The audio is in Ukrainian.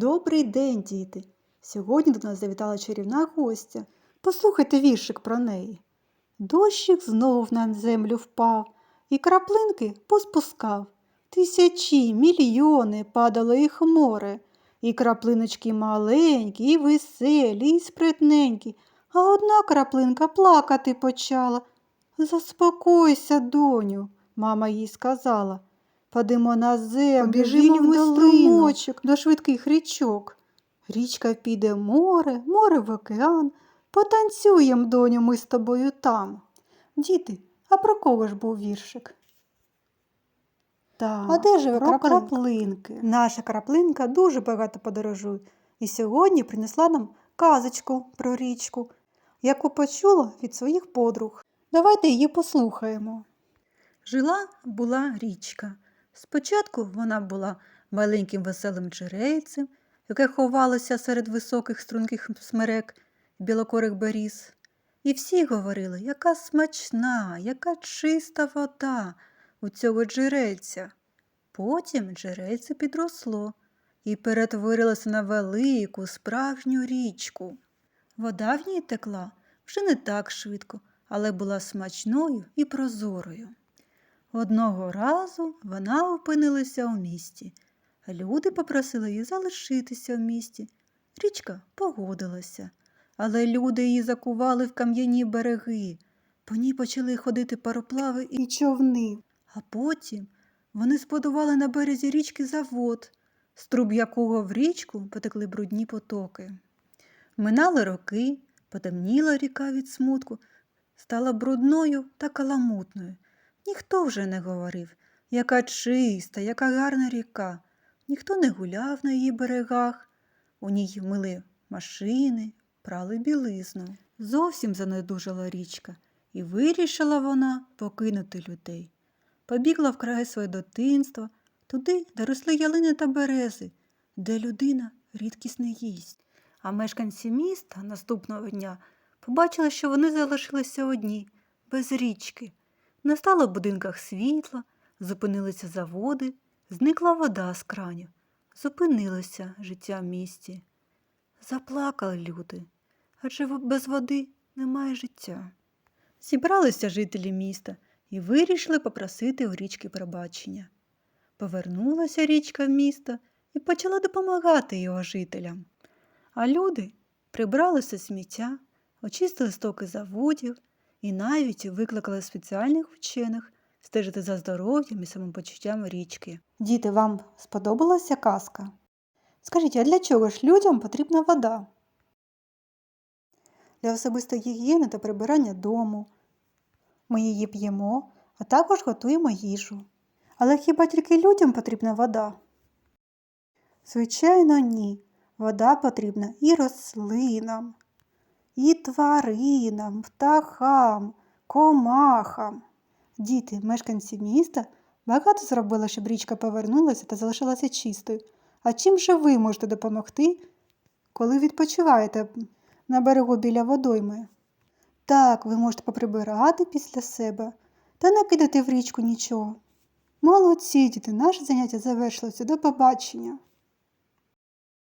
Добрий день, діти! Сьогодні до нас завітала чарівна гостя. Послухайте віршик про неї. Дощик знов на землю впав, і краплинки поспускав. Тисячі, мільйони падало їх море, і краплиночки маленькі, і веселі, і спритненькі, а одна краплинка плакати почала. Заспокойся, доню, мама їй сказала. Падемо на землю, Побіжимо в струмочок до швидких річок. Річка піде в море, море в океан. Потанцюєм, доню, ми з тобою там. Діти, а про кого ж був віршик? Так, А де живе про краплинка? краплинки? Наша краплинка дуже багато подорожує. І сьогодні принесла нам казочку про річку, яку почула від своїх подруг. Давайте її послухаємо. Жила була річка. Спочатку вона була маленьким веселим джерельцем, яке ховалося серед високих струнких смерек білокорих беріз. І всі говорили, яка смачна, яка чиста вода у цього джерельця. Потім джерельце підросло і перетворилося на велику справжню річку. Вода в ній текла вже не так швидко, але була смачною і прозорою. Одного разу вона опинилася у місті. Люди попросили її залишитися в місті. Річка погодилася, але люди її закували в кам'яні береги. По ній почали ходити пароплави і човни. А потім вони збудували на березі річки завод, з труб якого в річку потекли брудні потоки. Минали роки, потемніла ріка від смутку, стала брудною та каламутною. Ніхто вже не говорив, яка чиста, яка гарна ріка. Ніхто не гуляв на її берегах. У ній мили машини, прали білизну. Зовсім занедужала річка, і вирішила вона покинути людей. Побігла в край своє дитинства, туди, де росли ялини та берези, де людина рідкісне їсть. А мешканці міста наступного дня побачили, що вони залишилися одні, без річки. Не стало в будинках світла, зупинилися заводи, зникла вода з кранів, зупинилося життя в місті. Заплакали люди, адже без води немає життя. Зібралися жителі міста і вирішили попросити у річки пробачення. Повернулася річка в місто і почала допомагати його жителям. А люди прибралися сміття, очистили стоки заводів і навіть викликали спеціальних вчених стежити за здоров'ям і самопочуттям річки. Діти, вам сподобалася казка? Скажіть, а для чого ж людям потрібна вода? Для особистої гігієни та прибирання дому. Ми її п'ємо, а також готуємо їжу. Але хіба тільки людям потрібна вода? Звичайно, ні. Вода потрібна і рослинам, і тваринам, птахам, комахам. Діти, мешканці міста, багато зробили, щоб річка повернулася та залишилася чистою. А чим же ви можете допомогти, коли відпочиваєте на берегу біля водойми? Так, ви можете поприбирати після себе та не кидати в річку нічого. Молодці, діти, наше заняття завершилося. До побачення.